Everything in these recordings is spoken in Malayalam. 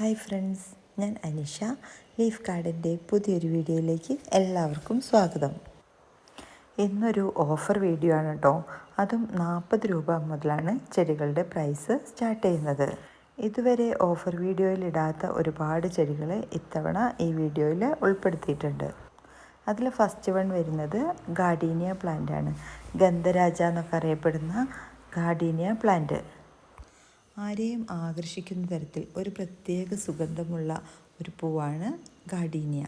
ഹായ് ഫ്രണ്ട്സ് ഞാൻ അനിഷ. ലീഫ് കാർഡിന്റെ പുതിയൊരു വീഡിയോയിലേക്ക് എല്ലാവർക്കും സ്വാഗതം. ഇന്നൊരു ഓഫർ വീഡിയോ ആണ് കേട്ടോ. അതും നാൽപ്പത് രൂപ മുതലാണ് ചെടികളുടെ പ്രൈസ് സ്റ്റാർട്ട് ചെയ്യുന്നത്. ഇതുവരെ ഓഫർ വീഡിയോയിൽ ഇടാത്ത ഒരുപാട് ചെടികൾ ഇത്തവണ ഈ വീഡിയോയിൽ ഉൾപ്പെടുത്തിയിട്ടുണ്ട്. അതിൽ ഫസ്റ്റ് വൺ വരുന്നത് ഗാർഡീനിയ പ്ലാന്റ് ആണ്. ഗന്ധരാജ എന്നൊക്കെ അറിയപ്പെടുന്ന ഗാർഡീനിയ പ്ലാന്റ് ആരെയും ആകർഷിക്കുന്ന തരത്തിൽ ഒരു പ്രത്യേക സുഗന്ധമുള്ള ഒരു പൂവാണ് ഗാഡീനിയ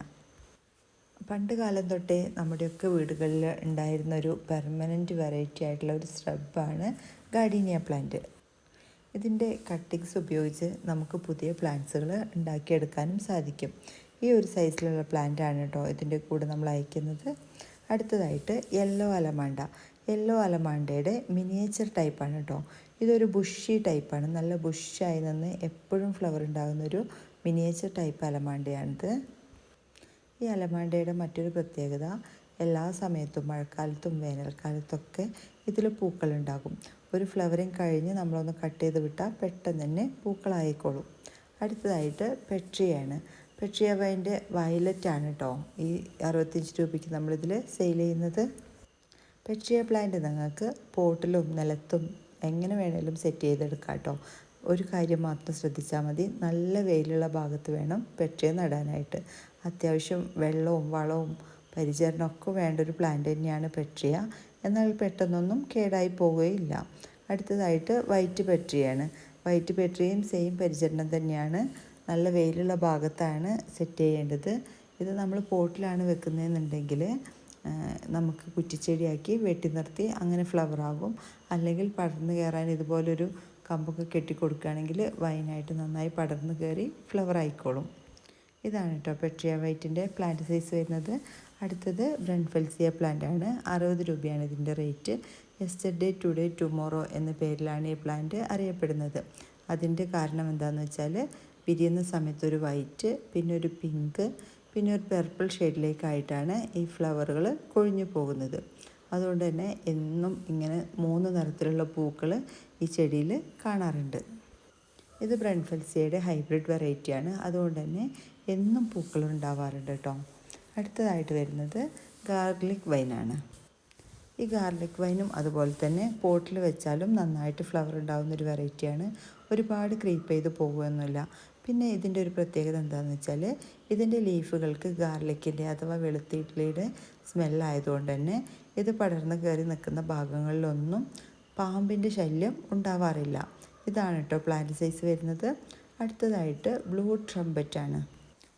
പണ്ട് കാലം തൊട്ടേ നമ്മുടെയൊക്കെ വീടുകളിൽ ഉണ്ടായിരുന്ന ഒരു പെർമനന്റ് വെറൈറ്റി ആയിട്ടുള്ള ഒരു സ്രബാണ് ഗാഡീനിയ പ്ലാന്റ് ഇതിന്റെ കട്ടിങ്സ് ഉപയോഗിച്ച് നമുക്ക് പുതിയ പ്ലാന്റ്സുകൾ ഉണ്ടാക്കിയെടുക്കാനും സാധിക്കും. ഈ ഒരു സൈസിലുള്ള പ്ലാന്റ് ആണ് കേട്ടോ ഇതിന്റെ കൂടെ നമ്മൾ അയക്കുന്നത്. അടുത്തതായിട്ട് യെല്ലോ അലമാണ്ട യെല്ലോ അലമാണ്ടയുടെ മിനിയേച്ചർ ടൈപ്പാണ് കേട്ടോ ഇതൊരു ബുഷി ടൈപ്പാണ്. നല്ല ബുഷായി നിന്ന് എപ്പോഴും ഫ്ലവർ ഉണ്ടാകുന്ന ഒരു മിനിയേച്ചർ ടൈപ്പ് അലമാണ്ടയാണിത്. ഈ അലമാണ്ടയുടെ മറ്റൊരു പ്രത്യേകത എല്ലാ സമയത്തും മഴക്കാലത്തും വേനൽക്കാലത്തൊക്കെ ഇതിൽ പൂക്കളുണ്ടാകും. ഒരു ഫ്ലവറിങ് കഴിഞ്ഞ് നമ്മളൊന്ന് കട്ട് ചെയ്ത് വിട്ടാൽ പെട്ടെന്ന് തന്നെ പൂക്കളായിക്കോളും. അടുത്തതായിട്ട് പെട്രിയാണ് പെട്രിയ വൈന്റെ വയലറ്റ് ആണ് കേട്ടോ ഈ അറുപത്തഞ്ച് രൂപയ്ക്ക് നമ്മളിതിൽ സെയിൽ ചെയ്യുന്നത്. പെട്രിയ പ്ലാന്റ് നിങ്ങൾക്ക് പോട്ടിലും നിലത്തും എങ്ങനെ വേണേലും സെറ്റ് ചെയ്തെടുക്കാം കേട്ടോ ഒരു കാര്യം മാത്രം ശ്രദ്ധിച്ചാൽ മതി. നല്ല വെയിലുള്ള ഭാഗത്ത് വേണം പെട്രിയ നടാനായിട്ട്. അത്യാവശ്യം വെള്ളവും വളവും പരിചരണമൊക്കെ വേണ്ട ഒരു പ്ലാന്റ് തന്നെയാണ് പെട്രിയ എന്നാൽ പെട്ടെന്നൊന്നും കേടായി പോവുകയില്ല. അടുത്തതായിട്ട് വൈറ്റ് പെട്രിയാണ് വൈറ്റ് പെട്രിയും സെയിം പരിചരണം തന്നെയാണ്. നല്ല വെയിലുള്ള ഭാഗത്താണ് സെറ്റ് ചെയ്യേണ്ടത്. ഇത് നമ്മൾ പോട്ടിലാണ് വെക്കുന്നതെന്നുണ്ടെങ്കിൽ നമുക്ക് കുറ്റിച്ചെടിയാക്കി വെട്ടി നിർത്തി അങ്ങനെ ഫ്ലവർ ആകും. അല്ലെങ്കിൽ പടർന്നു കയറാൻ ഇതുപോലൊരു കമ്പൊക്കെ കെട്ടിക്കൊടുക്കുകയാണെങ്കിൽ വൈനായിട്ട് നന്നായി പടർന്നു കയറി ഫ്ലവർ ആയിക്കോളും. ഇതാണ് കേട്ടോ പെട്രിയ വൈറ്റിന്റെ പ്ലാന്റ് സൈസ് വരുന്നത്. അടുത്തത് ബ്രൺഫെൽസിയ പ്ലാന്റ് ആണ്. അറുപത് രൂപയാണ് ഇതിന്റെ റേറ്റ് യെസ്റ്റർഡേ ടുഡേ ടുമോറോ എന്ന പേരിലാണ് ഈ പ്ലാന്റ് അറിയപ്പെടുന്നത്. അതിന്റെ കാരണം എന്താണെന്ന് വെച്ചാൽ പിരിയുന്ന സമയത്ത് ഒരു വൈറ്റ് പിന്നെ ഒരു പിങ്ക് പിന്നെ ഒരു പെർപ്പിൾ ഷെയ്ഡിലേക്കായിട്ടാണ് ഈ ഫ്ലവറുകൾ കൊഴിഞ്ഞു പോകുന്നത്. അതുകൊണ്ട് തന്നെ എന്നും ഇങ്ങനെ മൂന്ന് നിറത്തിലുള്ള പൂക്കൾ ഈ ചെടിയിൽ കാണാറുണ്ട്. ഇത് ബ്രൺഫെൽസിയയുടെ ഹൈബ്രിഡ് വെറൈറ്റിയാണ് അതുകൊണ്ട് തന്നെ എന്നും പൂക്കൾ ഉണ്ടാവാറുണ്ട് കേട്ടോ. അടുത്തതായിട്ട് വരുന്നത് ഗാർലിക് വൈനാണ് ഈ ഗാർലിക് വൈനും അതുപോലെ തന്നെ പോട്ടിൽ വെച്ചാലും നന്നായിട്ട് ഫ്ലവർ ഉണ്ടാകുന്ന ഒരു വെറൈറ്റിയാണ് ഒരുപാട് ക്രീപ്പ് ചെയ്ത് പോകുമൊന്നുമില്ല പിന്നെ ഇതിന്റെ ഒരു പ്രത്യേകത എന്താണെന്ന് വെച്ചാൽ ഇതിന്റെ ലീഫുകൾക്ക് ഗാർലിക്കിന്റെ അഥവാ വെളുത്തിയിട്ലിയുടെ സ്മെല്ലായതുകൊണ്ട് തന്നെ ഇത് പടർന്ന് കയറി നിൽക്കുന്ന ഭാഗങ്ങളിലൊന്നും പാമ്പിന്റെ ശല്യം ഉണ്ടാവാറില്ല. ഇതാണ് കേട്ടോ പ്ലാന്റ് സൈസ് വരുന്നത്. അടുത്തതായിട്ട് ബ്ലൂ ട്രംപറ്റാണ്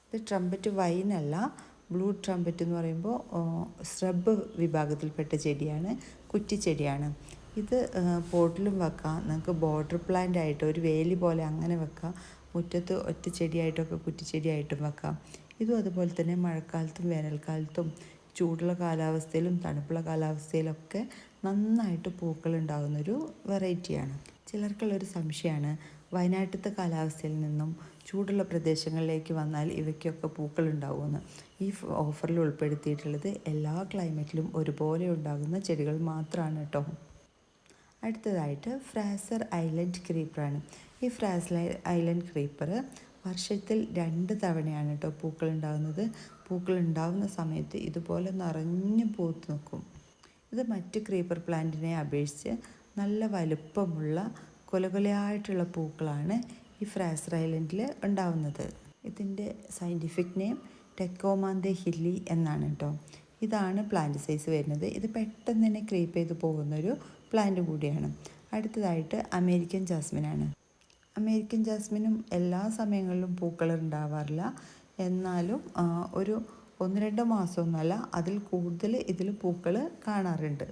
ഇത് ട്രംപറ്റ് വൈനല്ല ബ്ലൂ ട്രംപറ്റ് എന്ന് പറയുമ്പോൾ സ്രബ് വിഭാഗത്തിൽപ്പെട്ട ചെടിയാണ് കുറ്റിച്ചെടിയാണ് ഇത് പോട്ടിലും വെക്കാം. നിങ്ങൾക്ക് ബോർഡർ പ്ലാന്റ് ആയിട്ട് ഒരു വേലി പോലെ അങ്ങനെ വെക്കാം. മുറ്റത്ത് ഒറ്റ ചെടിയായിട്ടൊക്കെ കുറ്റിച്ചെടിയായിട്ടും വെക്കാം. ഇതും അതുപോലെ തന്നെ മഴക്കാലത്തും വേനൽക്കാലത്തും ചൂടുള്ള കാലാവസ്ഥയിലും തണുപ്പുള്ള കാലാവസ്ഥയിലൊക്കെ നന്നായിട്ട് പൂക്കൾ ഉണ്ടാകുന്നൊരു വെറൈറ്റിയാണ്. ചിലർക്കുള്ളൊരു സംശയമാണ് വയനാട്ടിലത്തെ കാലാവസ്ഥയിൽ നിന്നും ചൂടുള്ള പ്രദേശങ്ങളിലേക്ക് വന്നാൽ ഇവയ്ക്കൊക്കെ പൂക്കൾ ഉണ്ടാവുമെന്ന് ഈ ഓഫറിൽ ഉൾപ്പെടുത്തിയിട്ടുള്ളത് എല്ലാ ക്ലൈമറ്റിലും ഒരുപോലെ ഉണ്ടാകുന്ന ചെടികൾ മാത്രമാണ് കേട്ടോ. അടുത്തതായിട്ട് ഫ്രാസർ ഐലൻഡ് ക്രീപ്പറാണ്. ഈ ഫ്രാസ് ഐലൻഡ് ക്രീപ്പർ വർഷത്തിൽ രണ്ട് തവണയാണ് കേട്ടോ പൂക്കൾ ഉണ്ടാകുന്ന സമയത്ത് ഇതുപോലെ നിറഞ്ഞു പൂത്ത് നിൽക്കും. ഇത് മറ്റ് ക്രീപ്പർ പ്ലാന്റിനെ അപേക്ഷിച്ച് നല്ല വലുപ്പമുള്ള കൊലകൊലയായിട്ടുള്ള പൂക്കളാണ് ഈ ഫ്രാസർ ഐലൻഡിൽ ഉണ്ടാവുന്നത്. ഇതിന്റെ സയന്റിഫിക് നെയിം ടെക്കോമാന്തെ ഹില്ലി എന്നാണ് കേട്ടോ ഇതാണ് പ്ലാന്റ് സൈസ് വരുന്നത്. ഇത് പെട്ടെന്ന് തന്നെ ക്രീപ്പ് ചെയ്ത് പോകുന്നൊരു പ്ലാന്റ് കൂടിയാണ്. അടുത്തതായിട്ട് അമേരിക്കൻ ജാസ്മിനാണ്. അമേരിക്കൻ ജാസ്മിനും എല്ലാ സമയങ്ങളിലും പൂക്കൾ ഉണ്ടാവാറില്ല. എന്നാലും ഒരു ഒന്ന് രണ്ട് മാസമൊന്നുമല്ല അതിൽ കൂടുതൽ ഇതിൽ പൂക്കൾ കാണാറുണ്ട്.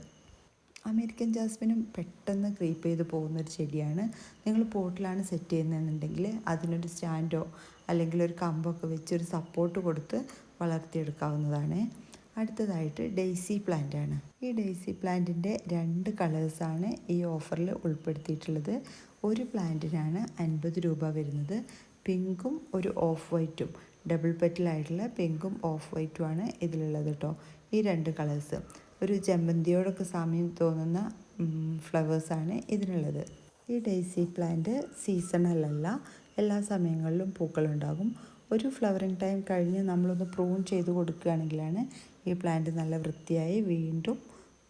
അമേരിക്കൻ ജാസ്മിനും പെട്ടെന്ന് ക്രീപ്പ് ചെയ്ത് പോകുന്ന ഒരു ചെടിയാണ്. നിങ്ങൾ പോട്ടിലാണ് സെറ്റ് ചെയ്യുന്നതെന്നുണ്ടെങ്കിൽ അതിനൊരു സ്റ്റാൻഡോ അല്ലെങ്കിൽ ഒരു കമ്പൊക്കെ വെച്ച് ഒരു സപ്പോർട്ട് കൊടുത്ത് വളർത്തിയെടുക്കാവുന്നതാണ്. അടുത്തതായിട്ട് ഡെയ്സി പ്ലാന്റ് ആണ്. ഈ ഡെയ്സി പ്ലാന്റിന്റെ രണ്ട് കളേഴ്സാണ് ഈ ഓഫറിൽ ഉൾപ്പെടുത്തിയിട്ടുള്ളത്. ഒരു പ്ലാന്റിനാണ് അൻപത് രൂപ വരുന്നത്. പിങ്കും ഒരു ഓഫ് വൈറ്റും. ഡബിൾ പെറ്റിലായിട്ടുള്ള പിങ്കും ഓഫ് വൈറ്റുമാണ് ഇതിലുള്ളത് കേട്ടോ ഈ രണ്ട് കളേഴ്സ്. ഒരു ജമന്തിയോടൊക്കെ സാമ്യം തോന്നുന്ന ഫ്ലവേഴ്സാണ് ഇതിനുള്ളത്. ഈ ഡെയ്സി പ്ലാന്റ് സീസണലല്ല എല്ലാ സമയങ്ങളിലും പൂക്കളുണ്ടാകും ഒരു ഫ്ലവറിങ് ടൈം കഴിഞ്ഞ് നമ്മളൊന്ന് പ്രൂൺ ചെയ്ത് കൊടുക്കുകയാണെങ്കിലാണ് ഈ പ്ലാന്റ് നല്ല വൃത്തിയായി വീണ്ടും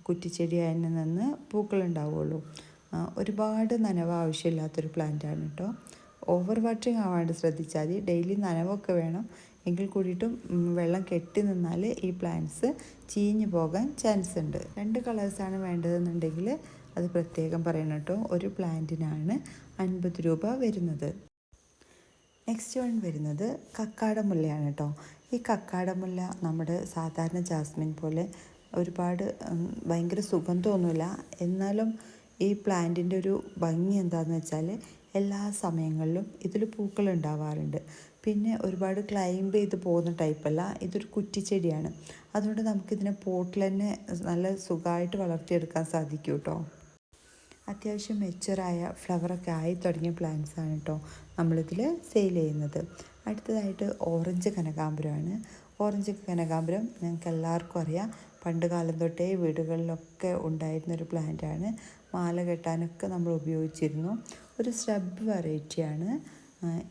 കുറ്റിച്ചെടിയായി നിന്ന് പൂക്കളുണ്ടാവുകയുള്ളൂ ആ, ഒരുപാട് നനവ് ആവശ്യമില്ലാത്തൊരു പ്ലാന്റാണ് കേട്ടോ ഓവർ വാട്ടറിങ് ആവാണ്ട് ശ്രദ്ധിച്ചാൽ മതി. ഡെയിലി നനവൊക്കെ വേണം. എങ്കിൽ കൂടിയിട്ടും വെള്ളം കെട്ടി നിന്നാൽ ഈ പ്ലാന്റ്സ് ചീഞ്ഞു പോകാൻ ചാൻസ് ഉണ്ട്. രണ്ട് കളേഴ്സാണ് വേണ്ടതെന്നുണ്ടെങ്കിൽ അത് പ്രത്യേകം പറയണം കേട്ടോ ഒരു പ്ലാന്റിനാണ് അൻപത് രൂപ വരുന്നത്. നെക്സ്റ്റ് വൺ വരുന്നത് കക്കാടമുല്ലയാണ് കേട്ടോ ഈ കക്കാടമുല്ല നമ്മുടെ സാധാരണ ജാസ്മിൻ പോലെ ഒരുപാട് ഭയങ്കര സുഗന്ധമൊന്നുമില്ല എന്നാലും ഈ പ്ലാന്റിന്റെ ഒരു ഭംഗി എന്താണെന്ന് വെച്ചാൽ എല്ലാ സമയങ്ങളിലും ഇതിൽ പൂക്കൾ ഉണ്ടാവാറുണ്ട്. പിന്നെ ഒരുപാട് ക്ലൈംബ് ചെയ്ത് പോകുന്ന ടൈപ്പല്ല ഇതൊരു കുറ്റിച്ചെടിയാണ്. അതുകൊണ്ട് നമുക്കിതിനെ പോട്ടിൽ തന്നെ നല്ല സുഖമായിട്ട് വളർത്തിയെടുക്കാൻ സാധിക്കും കേട്ടോ അത്യാവശ്യം മെച്ചുറായ ഫ്ലവറൊക്കെ ആയി തുടങ്ങിയ പ്ലാന്റ്സ് ആണ് കേട്ടോ നമ്മളിതിൽ സെയിൽ ചെയ്യുന്നത്. അടുത്തതായിട്ട് ഓറഞ്ച് കനകാമ്പരമാണ്. ഓറഞ്ച് കനകാമ്പരം ഞങ്ങൾക്ക് എല്ലാവർക്കും അറിയാം. പണ്ട് കാലം തൊട്ടേ വീടുകളിലൊക്കെ ഉണ്ടായിരുന്നൊരു പ്ലാന്റാണ് മാല കെട്ടാനൊക്കെ നമ്മൾ ഉപയോഗിച്ചിരുന്നു. ഒരു സ്രബ് വെറൈറ്റിയാണ്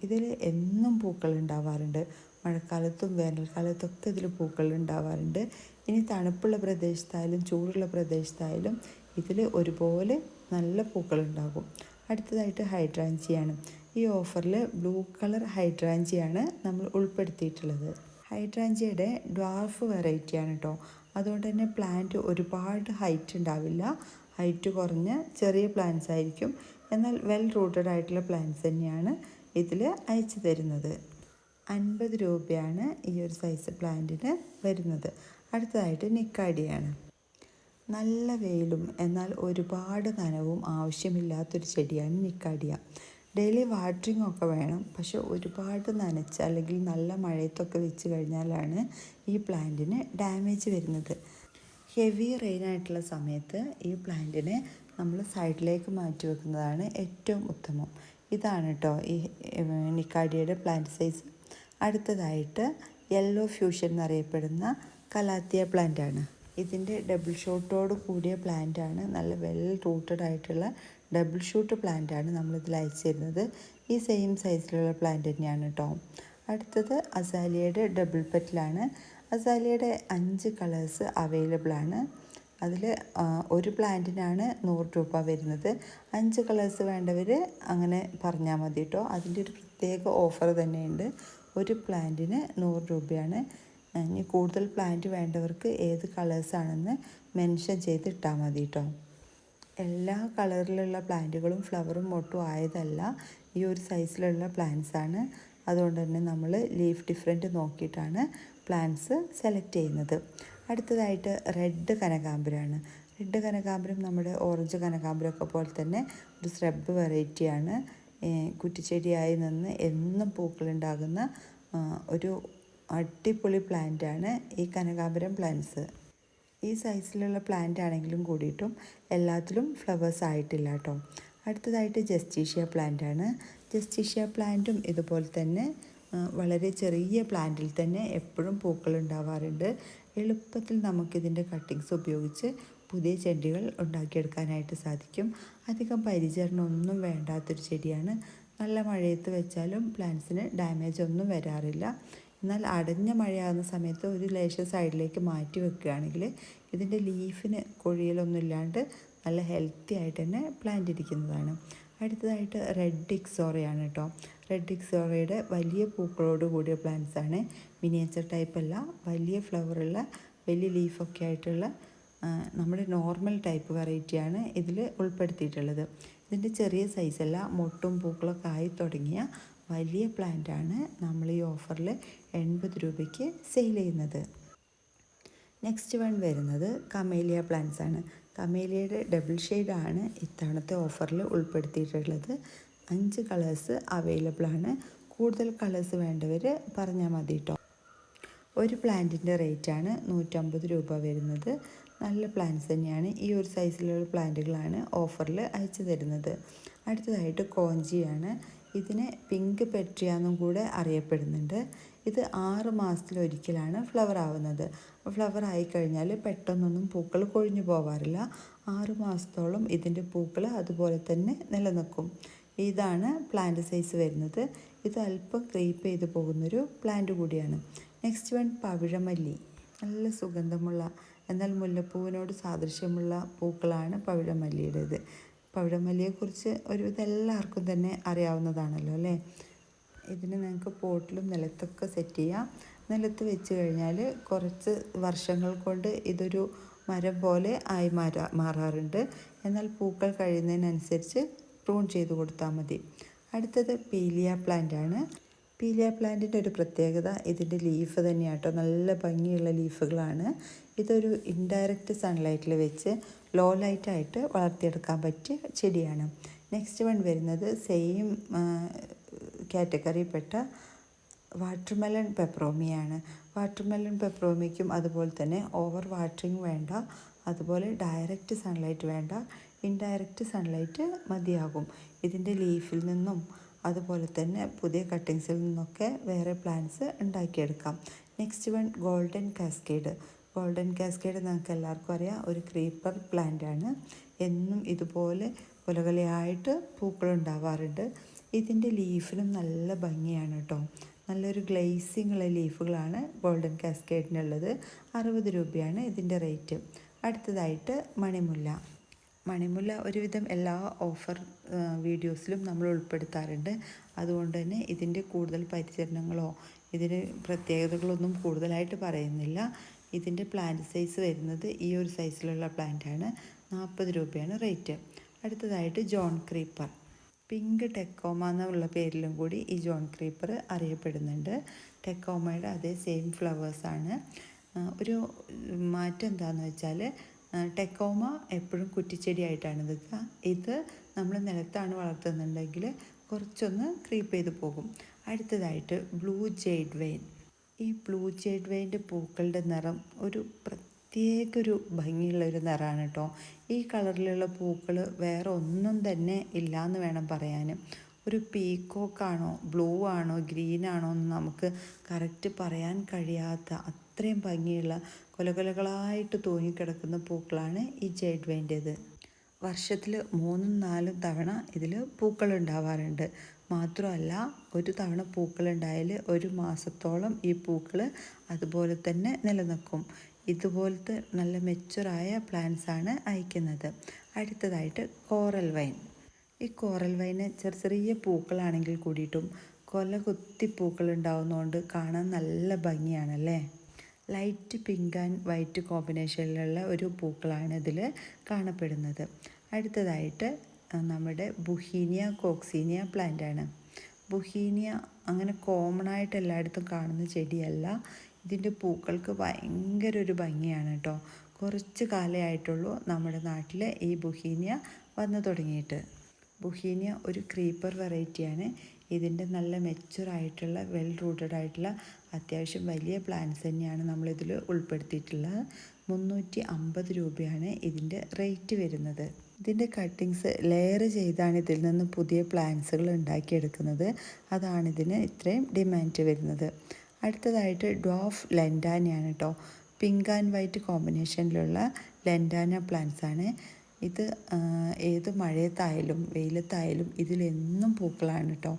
ഇതിൽ എന്നും പൂക്കൾ ഉണ്ടാവാറുണ്ട്. മഴക്കാലത്തും വേനൽക്കാലത്തൊക്കെ ഇതിൽ പൂക്കൾ ഉണ്ടാവാറുണ്ട്. ഇനി തണുപ്പുള്ള പ്രദേശത്തായാലും ചൂടുള്ള പ്രദേശത്തായാലും ഇതിൽ ഒരുപോലെ നല്ല പൂക്കൾ ഉണ്ടാകും അടുത്തതായിട്ട് ഹൈഡ്രാഞ്ചിയാണ്. ഈ ഓഫറിൽ ബ്ലൂ കളർ ഹൈഡ്രാഞ്ചിയാണ് നമ്മൾ ഉൾപ്പെടുത്തിയിട്ടുള്ളത്. ഹൈഡ്രാഞ്ചിയുടെ ഡ്വാർഫ് വെറൈറ്റിയാണ് കേട്ടോ അതുകൊണ്ട് തന്നെ പ്ലാന്റ് ഒരുപാട് ഹൈറ്റ് ഉണ്ടാവില്ല. ഹൈറ്റ് കുറഞ്ഞ ചെറിയ പ്ലാന്റ്സ് ആയിരിക്കും. എന്നാൽ വെൽ റൂട്ടഡ് ആയിട്ടുള്ള പ്ലാന്റ്സ് തന്നെയാണ് ഇതിൽ അയച്ചു തരുന്നത്. അൻപത് രൂപയാണ് ഈ ഒരു സൈസ് പ്ലാന്റിന് വരുന്നത്. അടുത്തതായിട്ട് നിക്കാടിയാണ് നല്ല വെയിലും എന്നാൽ ഒരുപാട് നനവും ആവശ്യമില്ലാത്തൊരു ചെടിയാണ് നിക്കാടിയ ഡെയിലി വാട്ടറിങ് ഒക്കെ വേണം പക്ഷെ ഒരുപാട് നനച്ച് അല്ലെങ്കിൽ നല്ല മഴയത്തൊക്കെ വെച്ച് കഴിഞ്ഞാലാണ് ഈ പ്ലാന്റിന് ഡാമേജ് വരുന്നത്. ഹെവി റെയിൻ ആയിട്ടുള്ള സമയത്ത് ഈ പ്ലാന്റിനെ നമ്മൾ സൈഡിലേക്ക് മാറ്റി വെക്കുന്നതാണ് ഏറ്റവും ഉത്തമം. ഇതാണ് കേട്ടോ ഈ നിക്കാടിയുടെ പ്ലാന്റ് സൈസ്. അടുത്തതായിട്ട് യെല്ലോ ഫ്യൂഷൻ എന്നറിയപ്പെടുന്ന കലാത്തിയ പ്ലാന്റ് ആണ് ഇതിന്റെ ഡബിൾ ഷൂട്ടോട് കൂടിയ പ്ലാന്റ് ആണ്. നല്ല വെൽ റൂട്ടഡ് ആയിട്ടുള്ള ഡബിൾ ഷൂട്ട് പ്ലാന്റ് ആണ് നമ്മളിതിൽ അയച്ചു തരുന്നത് ഈ സെയിം സൈസിലുള്ള പ്ലാന്റ് തന്നെയാണ് കേട്ടോ അടുത്തത് അസാലിയയുടെ ഡബിൾ പെറ്റിലാണ് അസാലിയയുടെ അഞ്ച് കളേഴ്സ് അവൈലബിൾ ആണ്. അതിൽ ഒരു പ്ലാന്റിനാണ് നൂറ് രൂപ വരുന്നത്. അഞ്ച് കളേഴ്സ് വേണ്ടവർ അങ്ങനെ പറഞ്ഞാൽ മതി കേട്ടോ അതിന്റെ ഒരു പ്രത്യേക ഓഫർ തന്നെയുണ്ട്. ഒരു പ്ലാന്റിന് നൂറ് രൂപയാണ്. ഇനി കൂടുതൽ പ്ലാന്റ് വേണ്ടവർക്ക് ഏത് കളേഴ്സാണെന്ന് മെൻഷൻ ചെയ്ത് ഇട്ടാൽ മതി കേട്ടോ എല്ലാ കളറിലുള്ള പ്ലാന്റുകളും ഫ്ലവറും മൊട്ടും ആയതല്ല. ഈ ഒരു സൈസിലുള്ള പ്ലാന്റ്സ് ആണ്. അതുകൊണ്ട് തന്നെ നമ്മൾ ലീഫ് ഡിഫറെന്റ് നോക്കിയിട്ടാണ് പ്ലാന്റ്സ് സെലക്ട് ചെയ്യുന്നത്. അടുത്തതായിട്ട് റെഡ് കനകാമ്പരമാണ് റെഡ് കനകാമ്പരം നമ്മുടെ ഓറഞ്ച് കനകാമ്പരമൊക്കെ പോലെ തന്നെ ഒരു സ്രബ് വെറൈറ്റിയാണ് കുറ്റിച്ചെടിയായി നിന്ന് എന്നും പൂക്കളുണ്ടാകുന്ന ഒരു അടിപൊളി പ്ലാന്റാണ് ഈ കനകാപുരം പ്ലാന്റ്സ് ഈ സൈസിലുള്ള പ്ലാന്റ് ആണെങ്കിലും കൂടിയിട്ടും എല്ലാത്തിലും ഫ്ലവേഴ്സ് ആയിട്ടില്ല കേട്ടോ അടുത്തതായിട്ട് ജസ്റ്റീഷ്യ പ്ലാന്റ് ആണ്. ജസ്റ്റീഷ്യ പ്ലാന്റും ഇതുപോലെ തന്നെ വളരെ ചെറിയ പ്ലാന്റിൽ തന്നെ എപ്പോഴും പൂക്കൾ ഉണ്ടാവാറുണ്ട്. എളുപ്പത്തിൽ നമുക്കിതിന്റെ കട്ടിങ്സ് ഉപയോഗിച്ച് പുതിയ ചെടികൾ ഉണ്ടാക്കിയെടുക്കാനായിട്ട് സാധിക്കും. അധികം പരിചരണമൊന്നും വേണ്ടാത്തൊരു ചെടിയാണ്. നല്ല മഴയത്ത് വെച്ചാലും പ്ലാന്റ്സിന് ഡാമേജ് ഒന്നും വരാറില്ല. എന്നാൽ അടഞ്ഞ മഴയാകുന്ന സമയത്ത് ഒരു ലേശം സൈഡിലേക്ക് മാറ്റി വെക്കുകയാണെങ്കിൽ ഇതിന്റെ ലീഫിന് കൊഴിയലൊന്നും ഇല്ലാണ്ട് നല്ല ഹെൽത്തി ആയിട്ട് തന്നെ പ്ലാന്റ് ഇരിക്കുന്നതാണ്. അടുത്തതായിട്ട് റെഡ് ഇക്സോറയാണ് കേട്ടോ റെഡ് ഇക്സോറയുടെ വലിയ പൂക്കളോട് കൂടിയ പ്ലാന്റ്സ് ആണ്. മിനിയേച്ചർ ടൈപ്പ് അല്ല വലിയ ഫ്ലവറുള്ള വലിയ ലീഫൊക്കെ ആയിട്ടുള്ള നമ്മുടെ നോർമൽ ടൈപ്പ് വെറൈറ്റിയാണ് ഇതിൽ ഉൾപ്പെടുത്തിയിട്ടുള്ളത്. ഇതിന്റെ ചെറിയ സൈസല്ല മൊട്ടും പൂക്കളൊക്കെ ആയി തുടങ്ങിയ വലിയ പ്ലാന്റാണ് നമ്മൾ ഈ ഓഫറിൽ എൺപത് രൂപയ്ക്ക് സെയിൽ ചെയ്യുന്നത്. നെക്സ്റ്റ് വൺ വരുന്നത് കമേലിയ പ്ലാന്റ്സ് ആണ്. കമേലിയയുടെ ഡബിൾ ഷെയ്ഡാണ് ഇത്തവണത്തെ ഓഫറിൽ ഉൾപ്പെടുത്തിയിട്ടുള്ളത്. അഞ്ച് കളേഴ്സ് അവൈലബിൾ ആണ്. കൂടുതൽ കളേഴ്സ് വേണ്ടവർ പറഞ്ഞാൽ മതി കേട്ടോ ഒരു പ്ലാന്റിന്റെ റേറ്റാണ് നൂറ്റമ്പത് രൂപ വരുന്നത്. നല്ല പ്ലാന്റ്സ് തന്നെയാണ്. ഈ ഒരു സൈസിലുള്ള പ്ലാന്റുകളാണ് ഓഫറിൽ അയച്ചു തരുന്നത്. അടുത്തതായിട്ട് കോഞ്ചിയാണ്. ഇതിനെ പിങ്ക് പെട്രിയാന്നും കൂടെ അറിയപ്പെടുന്നുണ്ട്. ഇത് ആറ് മാസത്തിലൊരിക്കലാണ് ഫ്ലവർ ആവുന്നത്. ഫ്ലവർ ആയിക്കഴിഞ്ഞാൽ പെട്ടെന്നൊന്നും പൂക്കൾ കൊഴിഞ്ഞു പോവാറില്ല. ആറ് മാസത്തോളം ഇതിന്റെ പൂക്കൾ അതുപോലെ തന്നെ നിലനിൽക്കും. ഇതാണ് പ്ലാന്റ് സൈസ് വരുന്നത്. ഇത് അല്പം ക്രീപ്പ് ചെയ്ത് പോകുന്നൊരു പ്ലാന്റ് കൂടിയാണ്. നെക്സ്റ്റ് വൺ പവിഴമല്ലി. നല്ല സുഗന്ധമുള്ള എന്നാൽ മുല്ലപ്പൂവിനോട് സാദൃശ്യമുള്ള പൂക്കളാണ് പവിഴമല്ലിയുടേത്. പവിഴമല്ലിയെക്കുറിച്ച് ഒരുവിധം എല്ലാവർക്കും തന്നെ അറിയാവുന്നതാണല്ലോ അല്ലേ? ഇതിന് നിങ്ങൾക്ക് പോട്ടിലും നിലത്തൊക്കെ സെറ്റ് ചെയ്യാം. നിലത്ത് വെച്ച് കഴിഞ്ഞാൽ കുറച്ച് വർഷങ്ങൾ കൊണ്ട് ഇതൊരു മരം പോലെ ആയി മാറാ മാറാറുണ്ട്. എന്നാൽ പൂക്കൾ കഴിയുന്നതിനനുസരിച്ച് പ്രൂൺ ചെയ്ത് കൊടുത്താൽ മതി. അടുത്തത് പീലിയ പ്ലാന്റ് ആണ് പീലിയ പ്ലാന്റിന്റെ ഒരു പ്രത്യേകത ഇതിന്റെ ലീഫ് തന്നെയാണ് കേട്ടോ. നല്ല ഭംഗിയുള്ള ലീഫുകളാണ്. ഇതൊരു ഇൻഡയറക്റ്റ് സൺലൈറ്റിൽ വെച്ച് ലോ ലൈറ്റായിട്ട് വളർത്തിയെടുക്കാൻ പറ്റിയ ചെടിയാണ്. നെക്സ്റ്റ് വൺ വരുന്നത് സെയിം കാറ്റഗറിയിൽപ്പെട്ട വാട്ടർമെലൺ പെപ്രോമിയാണ് വാട്ടർമെലൺ പെപ്രോമിക്കും അതുപോലെ തന്നെ ഓവർ വാട്ടറിങ് വേണ്ട അതുപോലെ ഡയറക്റ്റ് സൺലൈറ്റ് വേണ്ട ഇൻഡയറക്റ്റ് സൺലൈറ്റ് മതിയാകും. ഇതിന്റെ ലീഫിൽ നിന്നും അതുപോലെ തന്നെ പുതിയ കട്ടിങ്സിൽ നിന്നൊക്കെ വേറെ പ്ലാന്റ്സ് ഉണ്ടാക്കിയെടുക്കാം. Next one golden cascade golden cascade നമുക്ക് എല്ലാവർക്കും അറിയാം ഒരു ക്രീപ്പർ പ്ലാന്റ് ആണ്. എന്നും ഇതുപോലെ കൊലകൊലയായിട്ട് പൂക്കൾ ഉണ്ടാവാറുണ്ട്. ഇതിന്റെ ലീഫിനും നല്ല ഭംഗിയാണ് കേട്ടോ നല്ലൊരു ഗ്ലേസിങ് ഉള്ള ലീഫുകളാണ് ഗോൾഡൻ കാസ്കേഡിനുള്ളത് അറുപത് രൂപയാണ് ഇതിന്റെ റേറ്റ് അടുത്തതായിട്ട് മണിമുല്ല. മണിമുല്ല ഒരുവിധം എല്ലാ ഓഫർ വീഡിയോസിലും നമ്മൾ ഉൾപ്പെടുത്താറുണ്ട്. അതുകൊണ്ട് തന്നെ ഇതിന്റെ കൂടുതൽ പരിചരണങ്ങളോ ഇതിന് പ്രത്യേകതകളൊന്നും കൂടുതലായിട്ട് പറയുന്നില്ല. ഇതിന്റെ പ്ലാന്റ് സൈസ് വരുന്നത് ഈ ഒരു സൈസിലുള്ള പ്ലാന്റാണ് നാൽപ്പത് രൂപയാണ് റേറ്റ് അടുത്തതായിട്ട് ജോൺ ക്രീപ്പർ പിങ്ക് ടെക്കോമ എന്നുള്ള പേരിലും കൂടി ഈ ജോൺ ക്രീപ്പർ അറിയപ്പെടുന്നുണ്ട്. ടെക്കോമയുടെ അതേ സെയിം ഫ്ലവേഴ്സാണ് ഒരു മാറ്റം എന്താണെന്ന് വെച്ചാൽ ടെക്കോമ എപ്പോഴും കുറ്റിച്ചെടിയായിട്ടാണ് നിൽക്കുക. ഇത് നമ്മൾ നിലത്താണ് വളർത്തുന്നുണ്ടെങ്കിൽ കുറച്ചൊന്ന് ക്രീപ്പ് ചെയ്ത് പോകും. അടുത്തതായിട്ട് ബ്ലൂ ജെയ്ഡ് വെയിൻ ഈ ബ്ലൂ ജെയ്ഡ് വെയിന്റെ പൂക്കളുടെ നിറം ഒരു പ്രത്യേക ഒരു ഭംഗിയുള്ള ഒരു നിറമാണ് കേട്ടോ ഈ കളറിലുള്ള പൂക്കൾ വേറെ ഒന്നും തന്നെ ഇല്ലയെന്ന് വേണം പറയാൻ. ഒരു പീക്കോക്കാണോ ബ്ലൂ ആണോ ഗ്രീൻ എന്ന് നമുക്ക് കറക്റ്റ് പറയാൻ കഴിയാത്ത അത്രയും ഭംഗിയുള്ള കൊലകൊലകളായിട്ട് തൂങ്ങിക്കിടക്കുന്ന പൂക്കളാണ് ഈ ജെയ്ഡ് വെയിന്റേത് വർഷത്തിൽ മൂന്നും നാലും തവണ ഇതിൽ പൂക്കൾ ഉണ്ടാവാറുണ്ട് മാത്രമല്ല ഒരു തവണ പൂക്കളുണ്ടായാൽ ഒരു മാസത്തോളം ഈ പൂക്കൾ അതുപോലെ തന്നെ നിലനിൽക്കും. ഇതുപോലത്തെ നല്ല മെച്ചുറായ ആണ് അയക്കുന്നത്. അടുത്തതായിട്ട് കോറൽ വൈൻ. ഈ കോറൽ വൈന് ചെറിയ ചെറിയ പൂക്കളാണെങ്കിൽ കൂടിയിട്ടും കൊല കുത്തി പൂക്കൾ ഉണ്ടാവുന്നതുകൊണ്ട് കാണാൻ നല്ല ഭംഗിയാണല്ലേ? ലൈറ്റ് പിങ്ക് ആൻഡ് വൈറ്റ് കോമ്പിനേഷനിലുള്ള ഒരു പൂക്കളാണ് ഇതിൽ കാണപ്പെടുന്നത്. അടുത്തതായിട്ട് നമ്മുടെ ബുഹീനിയ കോക്സീനിയ പ്ലാന്റ് ആണ്. ബുഹീനിയ അങ്ങനെ കോമൺ ആയിട്ട് എല്ലായിടത്തും കാണുന്ന ചെടിയല്ല. ഇതിന്റെ പൂക്കൾക്ക് ഭയങ്കര ഒരു ഭംഗിയാണ് കേട്ടോ കുറച്ച് കാലമായിട്ടുള്ളൂ നമ്മുടെ നാട്ടിൽ ഈ ബുഹീനിയ വന്നു തുടങ്ങിയിട്ട്. ബുഹീനിയ ഒരു ക്രീപ്പർ വെറൈറ്റിയാണ് ഇതിന്റെ നല്ല മെച്ചുറായിട്ടുള്ള വെൽ റൂട്ടഡ് ആയിട്ടുള്ള അത്യാവശ്യം വലിയ പ്ലാന്റ്സ് തന്നെയാണ് നമ്മളിതിൽ ഉൾപ്പെടുത്തിയിട്ടുള്ളത്. മുന്നൂറ്റി അമ്പത് രൂപയാണ് ഇതിന്റെ റേറ്റ് വരുന്നത്. ഇതിന്റെ കട്ടിങ്സ് ലെയർ ചെയ്താണ് ഇതിൽ നിന്ന് പുതിയ പ്ലാന്റ്സുകൾ ഉണ്ടാക്കിയെടുക്കുന്നത്. അതാണ് ഇതിന് ഇത്രയും ഡിമാൻഡ് വരുന്നത്. അടുത്തതായിട്ട് ഡോഫ് ലെൻഡാനയാണ് കേട്ടോ പിങ്ക് ആൻഡ് വൈറ്റ് കോമ്പിനേഷനിലുള്ള ലെൻഡാന പ്ലാന്റ്സ് ആണ്. ഇത് ഏത് മഴയത്തായാലും വെയിലത്തായാലും ഇതിലെന്നും പൂക്കളാണ് കേട്ടോ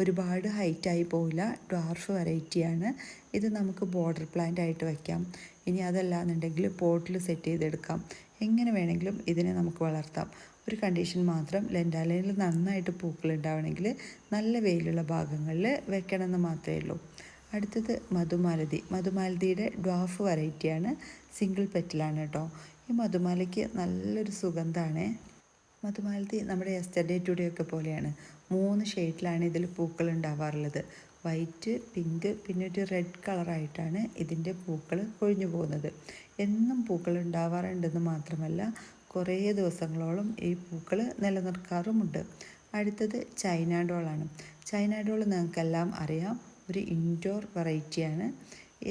ഒരുപാട് ഹൈറ്റായി പോവില്ല. ഡ്വാർഫ് വെറൈറ്റിയാണ് ഇത് നമുക്ക് ബോർഡർ പ്ലാന്റ് ആയിട്ട് വയ്ക്കാം ഇനി അതല്ല എന്നുണ്ടെങ്കിൽ പോട്ടിൽ സെറ്റ് ചെയ്തെടുക്കാം. എങ്ങനെ വേണമെങ്കിലും ഇതിനെ നമുക്ക് വളർത്താം. ഒരു കണ്ടീഷൻ മാത്രം ലെൻഡാലയിൽ നന്നായിട്ട് പൂക്കൾ ഉണ്ടാവണമെങ്കിൽ നല്ല വെയിലുള്ള ഭാഗങ്ങളിൽ വെക്കണമെന്ന് മാത്രമേ ഉള്ളൂ. അടുത്തത് മധുമാലതി. മധുമാലതിയുടെ ഡ്വാഫ് വെറൈറ്റിയാണ് സിംഗിൾ പെറ്റിലാണ് കേട്ടോ ഈ മധുമാലയ്ക്ക് നല്ലൊരു സുഗന്ധമാണ് മധുമാലതി നമ്മുടെ എസ്റ്റർഡേ ടുഡേ ഒക്കെ പോലെയാണ്. മൂന്ന് ഷെയ്ഡിലാണ് ഇതിൽ പൂക്കൾ ഉണ്ടാവാറുള്ളത് വൈറ്റ് പിങ്ക് പിന്നെ ഒരു റെഡ് കളറായിട്ടാണ് ഇതിന്റെ പൂക്കൾ കൊഴിഞ്ഞു പോകുന്നത്. എന്നും പൂക്കൾ ഉണ്ടാവാറുണ്ടെന്ന് മാത്രമല്ല കുറേ ദിവസങ്ങളോളം ഈ പൂക്കൾ നിലനിർക്കാറുമുണ്ട്. അടുത്തത് ചൈന ഡോളാണ് ചൈന ഡോൾ നിങ്ങൾക്കെല്ലാം അറിയാം. ഒരു ഇൻഡോർ വെറൈറ്റിയാണ്.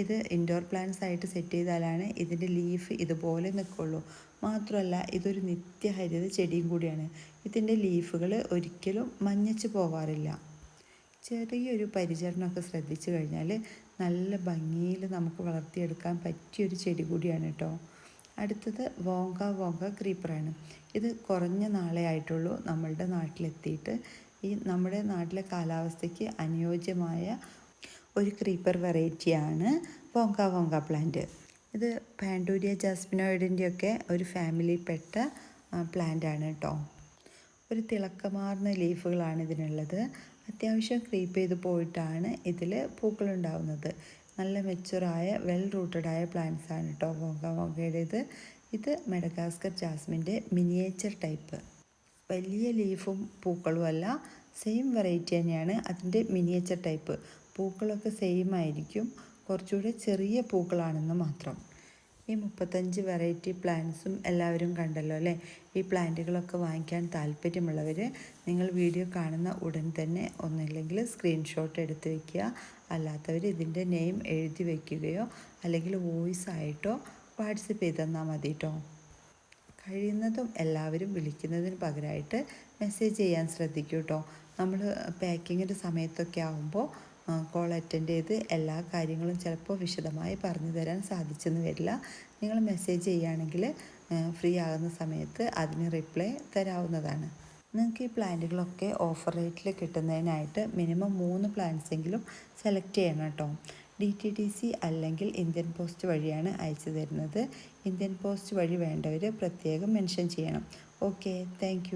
ഇത് ഇൻഡോർ പ്ലാന്റ്സ് ആയിട്ട് സെറ്റ് ചെയ്താലാണ് ഇതിന്റെ ലീഫ് ഇതുപോലെ നിൽക്കുള്ളൂ. മാത്രമല്ല ഇതൊരു നിത്യഹരിത ചെടിയും കൂടിയാണ്. ഇതിന്റെ ലീഫുകൾ ഒരിക്കലും മഞ്ഞച്ച് പോവാറില്ല. ചെറിയൊരു പരിചരണമൊക്കെ ശ്രദ്ധിച്ചു കഴിഞ്ഞാൽ നല്ല ഭംഗിയിൽ നമുക്ക് വളർത്തിയെടുക്കാൻ പറ്റിയൊരു ചെടി കൂടിയാണ് കേട്ടോ. അടുത്തത് വോങ്ക വോങ്ക ക്രീപ്പറാണ്. ഇത് കുറഞ്ഞ നാളെ ആയിട്ടുള്ളൂ നമ്മളുടെ നാട്ടിലെത്തിയിട്ട്. ഈ നമ്മുടെ നാട്ടിലെ കാലാവസ്ഥയ്ക്ക് അനുയോജ്യമായ ഒരു ക്രീപ്പർ വെറൈറ്റിയാണ് വോങ്ക വോങ്ക പ്ലാന്റ്. ഇത് പാൻഡൂരിയ ജാസ്മിനോയിഡിന്റെയൊക്കെ ഒരു ഫാമിലിയിൽപ്പെട്ട പ്ലാന്റ് ആണ് കേട്ടോ ഒരു തിളക്കമാർന്ന ലീഫുകളാണ് ഇതിനുള്ളത്. അത്യാവശ്യം ക്രീപ്പ് ചെയ്ത് പോയിട്ടാണ് ഇതിൽ പൂക്കളുണ്ടാവുന്നത്. നല്ല മെച്ചുറായ വെൽ റൂട്ടഡായ പ്ലാന്റ്സ് ആണ് കേട്ടോ വോങ്ക വോങ്കയുടേത്. ഇത് മെഡഗാസ്കർ ജാസ്മിന്റെ മിനിയേച്ചർ ടൈപ്പ്. വലിയ ലീഫും പൂക്കളും അല്ല സെയിം വെറൈറ്റി തന്നെയാണ് അതിന്റെ മിനിയേച്ചർ ടൈപ്പ്. പൂക്കളൊക്കെ സെയിം ആയിരിക്കും കുറച്ചുകൂടെ ചെറിയ പൂക്കളാണെന്ന് മാത്രം. ഈ മുപ്പത്തഞ്ച് വെറൈറ്റി പ്ലാന്റ്സും എല്ലാവരും കണ്ടല്ലോ അല്ലേ? ഈ പ്ലാന്റുകളൊക്കെ വാങ്ങിക്കാൻ താല്പര്യമുള്ളവർ നിങ്ങൾ വീഡിയോ കാണുന്ന ഉടൻ തന്നെ ഒന്നില്ലെങ്കിൽ സ്ക്രീൻഷോട്ട് എടുത്ത് വയ്ക്കുക അല്ലാത്തവർ ഇതിന്റെ നെയിം എഴുതി വയ്ക്കുകയോ അല്ലെങ്കിൽ വോയിസ് ആയിട്ടോ വാട്സപ്പ് ചെയ്ത് തന്നാൽ മതി കേട്ടോ കഴിയുന്നതും എല്ലാവരും വിളിക്കുന്നതിന് പകരമായിട്ട് മെസ്സേജ് ചെയ്യാൻ ശ്രദ്ധിക്കൂ കേട്ടോ നമ്മൾ പാക്കിങ്ങിന്റെ സമയത്തൊക്കെ ആകുമ്പോൾ കോൾ അറ്റൻഡ് ചെയ്ത് എല്ലാ കാര്യങ്ങളും ചിലപ്പോൾ വിശദമായി പറഞ്ഞു തരാൻ സാധിച്ചെന്ന് വരില്ല. നിങ്ങൾ മെസ്സേജ് ചെയ്യുകയാണെങ്കിൽ ഫ്രീ ആകുന്ന സമയത്ത് അതിന് റിപ്ലൈ തരാവുന്നതാണ്. നിങ്ങൾക്ക് ഈ പ്ലാന്റുകളൊക്കെ ഓഫർ റേറ്റിൽ കിട്ടുന്നതിനായിട്ട് മിനിമം മൂന്ന് പ്ലാന്റ്സ് എങ്കിലും സെലക്ട് ചെയ്യണം കേട്ടോ. ഡി ടി ടി സി അല്ലെങ്കിൽ ഇന്ത്യൻ പോസ്റ്റ് വഴിയാണ് അയച്ചു തരുന്നത്. ഇന്ത്യൻ പോസ്റ്റ് വഴി വേണ്ടവർ പ്രത്യേകം മെൻഷൻ ചെയ്യണം. Okay thank